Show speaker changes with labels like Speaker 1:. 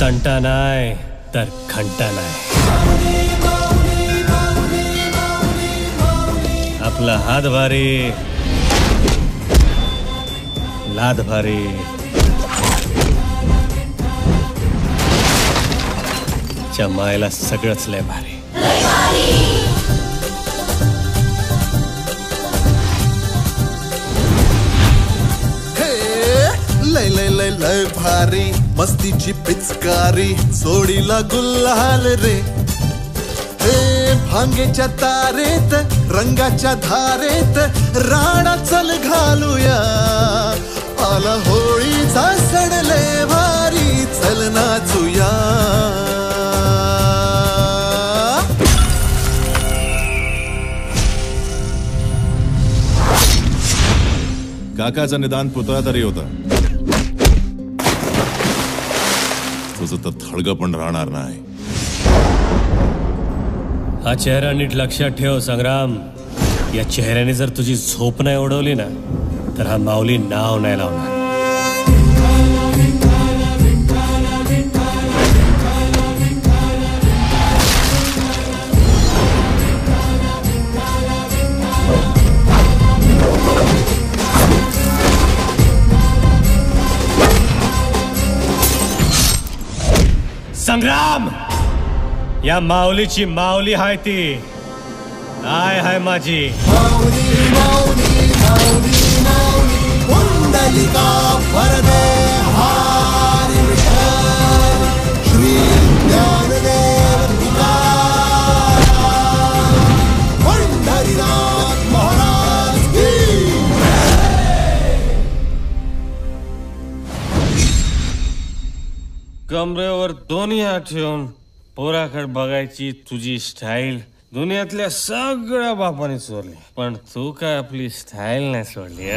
Speaker 1: तंटा नाही तर घंटा नाही आपला हात भारी। लाद भारी। मायला सगळंच लय भारी।
Speaker 2: लय भारी मस्तीची पिचकारी सोडीला गुल्हाल रे. हे भांगेच्या तारेत रंगाच्या धारेत राणा चल घालूया. आला होळीचा सडले भारी चल नाचूया.
Speaker 3: काकाचा निदान पुतळा तरी होता. तुझं तर थळग पण राहणार नाही.
Speaker 1: हा चेहरा नीट लक्षात ठेव संग्राम. या चेहऱ्याने जर तुझी झोप नाही उडवली ना तर हा माऊली नाव नाही लावणार. संग्राम या माऊलीची माऊली हाय ती आय हाय माझी
Speaker 2: माऊली माऊली माऊली माऊली कुंडलिका
Speaker 1: कमरेवर दोन्ही हात ठेवून पोराकडे बघायची तुझी स्टाईल दुनियातल्या सगळ्या बापाने चोरली पण तू काय आपली स्टाईल नाही सोडली